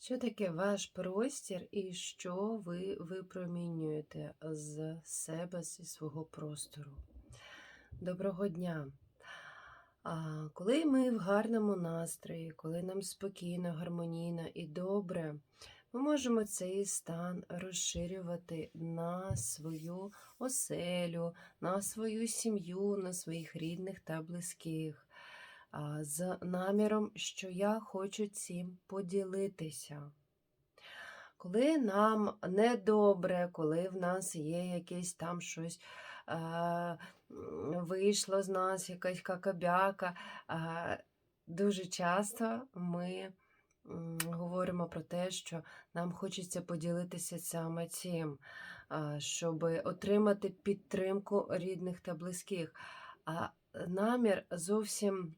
Що таке ваш простір і що ви випромінюєте з себе, зі свого простору? Доброго дня! А, коли ми в гарному настрої, коли нам спокійно, гармонійно і добре, ми можемо цей стан розширювати на свою оселю, на свою сім'ю, на своїх рідних та близьких з наміром, що я хочу цим поділитися. Коли нам недобре, коли в нас є якесь там щось е, вийшло з нас, якась какабяка, е, дуже часто ми говоримо про те, що нам хочеться поділитися саме цим, щоб отримати підтримку рідних та близьких. А намір зовсім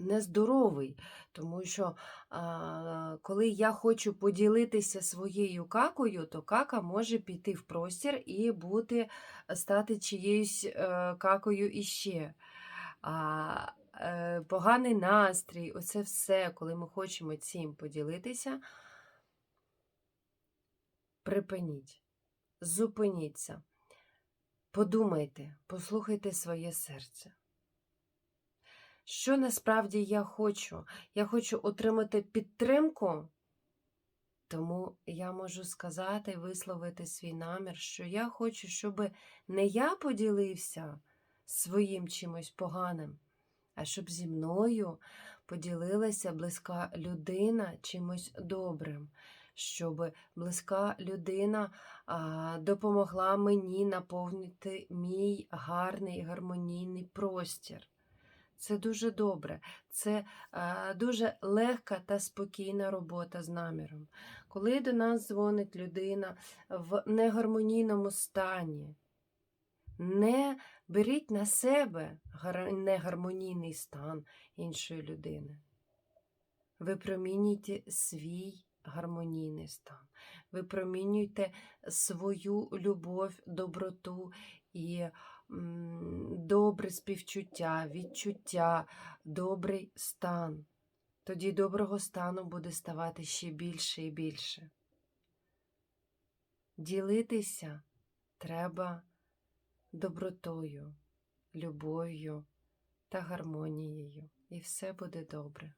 нездоровий, тому що а, коли я хочу поділитися своєю какою, то кака може піти в простір і бути, стати чиєюсь е, какою іще. А, е, поганий настрій, оце все, коли ми хочемо цим поділитися, припиніть, зупиніться, подумайте, послухайте своє серце. Що насправді я хочу? Я хочу отримати підтримку, тому я можу сказати, висловити свій намір, що я хочу, щоб не я поділився своїм чимось поганим, а щоб зі мною поділилася близька людина чимось добрим, щоб близька людина допомогла мені наповнити мій гарний гармонійний простір. Це дуже добре, це а, дуже легка та спокійна робота з наміром. Коли до нас дзвонить людина в негармонійному стані, не беріть на себе негармонійний стан іншої людини. Випромінюйте свій гармонійний стан, випромінюйте свою любов, доброту і добре співчуття, відчуття, добрий стан. Тоді доброго стану буде ставати ще більше і більше. Ділитися треба добротою, любов'ю та гармонією, і все буде добре.